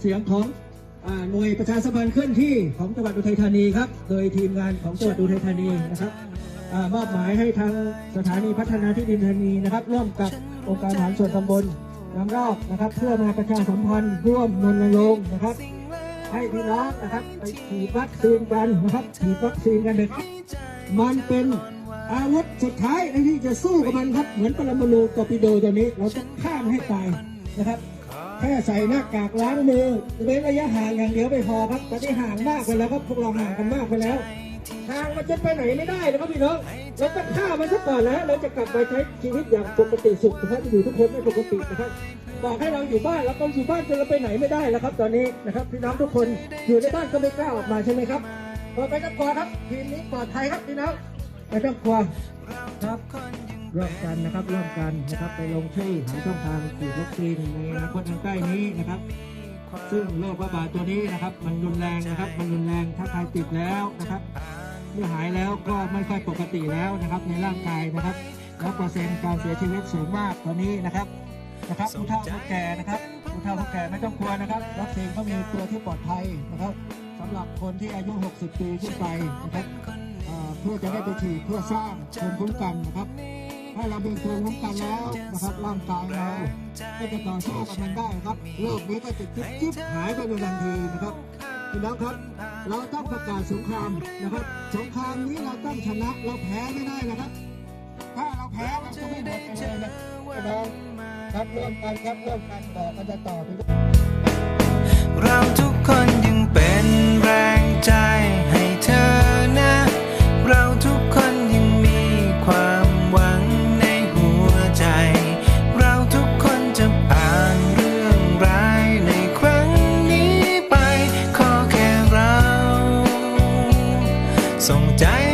เสียงของหน่วยประชาสัมพันธ์เคลื่อนที่ของจังหวัดอุทัยธานีครับ โดยทีมงานของจังหวัดอุทัยธานีนะครับอมอบหมายให้ทางสถานีพัฒนาที่ดินธานีนะครับ ร่วมกับองค์การบริหารส่วนตำบลน้ำรอบนะครับ เพื่อมาประชาสัมพันธ์ร่วมรณรงค์นะครับ ให้พี่น้องนะครับไปฉีดวัคซีนกันนะครับฉีดวัคซีนกันเลยครับมันเป็นอาวุธสุดท้ายในที่จะสู้กับมันครับ เหมือนปรมาณูตอร์ปิโดตัวนี้ เราจะฆ่ามให้ตายนะครับ แค่ใส่หน้ากากล้างมือเว้นระยะห่างอย่างเดียวไม่พอครับตอนนี้ห่างมากไปแล้วครับพวกเราห่างกันมากไปแล้วทางมันจะไปไหนไม่ได้นะครับพี่น้องเราจะฆ่ามันซะก่อนแล้วเราจะกลับไปใช้ชีวิตอย่างปกติสุขนะครับอยู่ทุกคนไม่ปกตินะครับบอกให้เราอยู่บ้านเราต้องอยู่บ้านจนเราไปไหนไม่ได้แล้วครับ ตอนนี้นะครับพี่น้องทุกคนอยู่ในบ้านก็ไม่กล้าออกมาใช่ไหมครับต่อไปก็กลัวครับทีมนี้ปลอดภัยครับพี่น้องไม่ต้องกลัวครับ ร่วมกันนะครับร่วมกันนะครับไปลงชื่อหาช่องทางฉีดวัคซีนในอนาคตอันใกล้นี้นะครับ ซึ่งโรคระบาดตัวนี้นะครับ มันรุนแรงนะครับ มันรุนแรงถ้าใครติดแล้วนะครับ เมื่อหายแล้วก็ไม่ค่อยปกติแล้วนะครับ ในร่างกายนะครับแล้วเปอร์เซ็นต์การเสียชีวิตสูงมากตอนนี้นะครับนะครับผู้เฒ่าผู้แก่นะครับผู้เฒ่าผู้แก่ไม่ต้องกลัวนะครับวัคซีนก็มีตัวที่ปลอดภัยนะครับสำหรับคนที่อายุ 60 ปีขึ้นไปนะครับเอ่อเพื่อจะได้ไปฉีดเพื่อสร้างภูมิคุ้มกันนะครับ ถ้าเรามีภูมิคุ้มกันแล้วนะครับร่างกายเราก็จะต่อสู้กับมันได้ครับโรคนี้ก็จะจิ๊บจิ๊บหายไปในทันทีนะครับพี่น้องครับ เราต้องประกาศสงครามนะครับ สงครามนี้เราต้องชนะเราแพ้ไม่ได้นะครับ ถ้าเราแพ้เราจะไม่หมดไปเลยนะพี่น้องครับร่วมกันครับร่วมกันต่อกันจะต่อไปเราทุกคน นี้